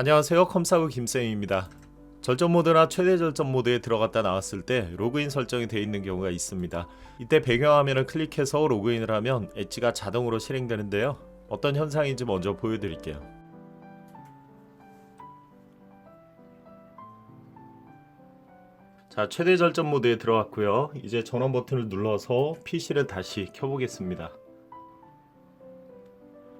안녕하세요 컴사구 김쌤입니다. 절전 모드나 최대 절전 모드에 들어갔다 나왔을 때 로그인 설정이 되어 있는 경우가 있습니다. 이때 배경화면을 클릭해서 로그인을 하면 엣지가 자동으로 실행되는데요. 어떤 현상인지 먼저 보여드릴게요. 자 최대 절전 모드에 들어갔고요. 이제 전원 버튼을 눌러서 PC를 다시 켜보겠습니다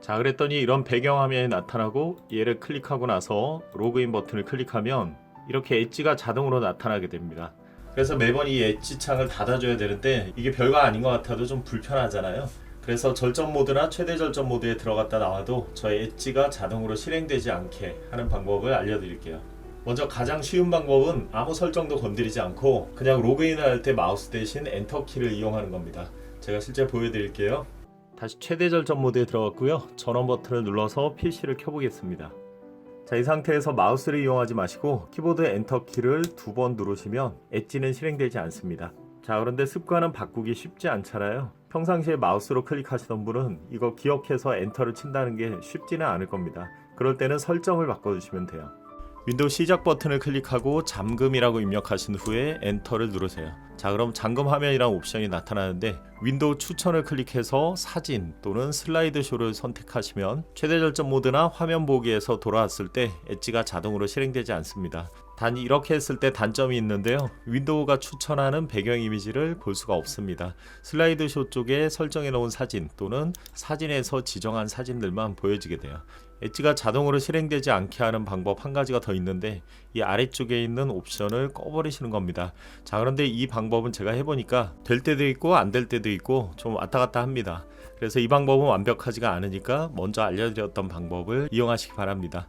자 그랬더니 이런 배경화면이 나타나고 얘를 클릭하고 나서 로그인 버튼을 클릭하면 이렇게 엣지가 자동으로 나타나게 됩니다. 그래서 매번 이 엣지 창을 닫아줘야 되는데 이게 별거 아닌 것 같아도 좀 불편하잖아요. 그래서 절전 모드나 최대 절전 모드에 들어갔다 나와도 저의 엣지가 자동으로 실행되지 않게 하는 방법을 알려드릴게요. 먼저 가장 쉬운 방법은 아무 설정도 건드리지 않고 그냥 로그인을 할 때 마우스 대신 엔터키를 이용하는 겁니다. 제가 실제 보여드릴게요 다시 최대 절전 모드에 들어갔고요. 전원 버튼을 눌러서 PC를 켜보겠습니다. 자, 이 상태에서 마우스를 이용하지 마시고 키보드 엔터 키를 두 번 누르시면 엣지는 실행되지 않습니다. 자, 그런데 습관은 바꾸기 쉽지 않잖아요. 평상시에 마우스로 클릭하시던 분은 이거 기억해서 엔터를 친다는 게 쉽지는 않을 겁니다. 그럴 때는 설정을 바꿔주시면 돼요. 윈도우 시작 버튼을 클릭하고 잠금이라고 입력하신 후에 엔터를 누르세요. 자 그럼 잠금 화면이란 옵션이 나타나는데 윈도우 추천을 클릭해서 사진 또는 슬라이드 쇼를 선택하시면 최대 절전 모드나 화면 보기에서 돌아왔을 때 엣지가 자동으로 실행되지 않습니다. 단 이렇게 했을 때 단점이 있는데요. 윈도우가 추천하는 배경 이미지를 볼 수가 없습니다. 슬라이드 쇼 쪽에 설정해 놓은 사진 또는 사진에서 지정한 사진들만 보여지게 돼요. 엣지가 자동으로 실행되지 않게 하는 방법 한 가지가 더 있는데 이 아래쪽에 있는 옵션을 꺼버리시는 겁니다. 자 그런데 이 방법은 제가 해보니까 될 때도 있고 안 될 때도 있고 좀 왔다 갔다 합니다. 그래서 이 방법은 완벽하지가 않으니까 먼저 알려드렸던 방법을 이용하시기 바랍니다.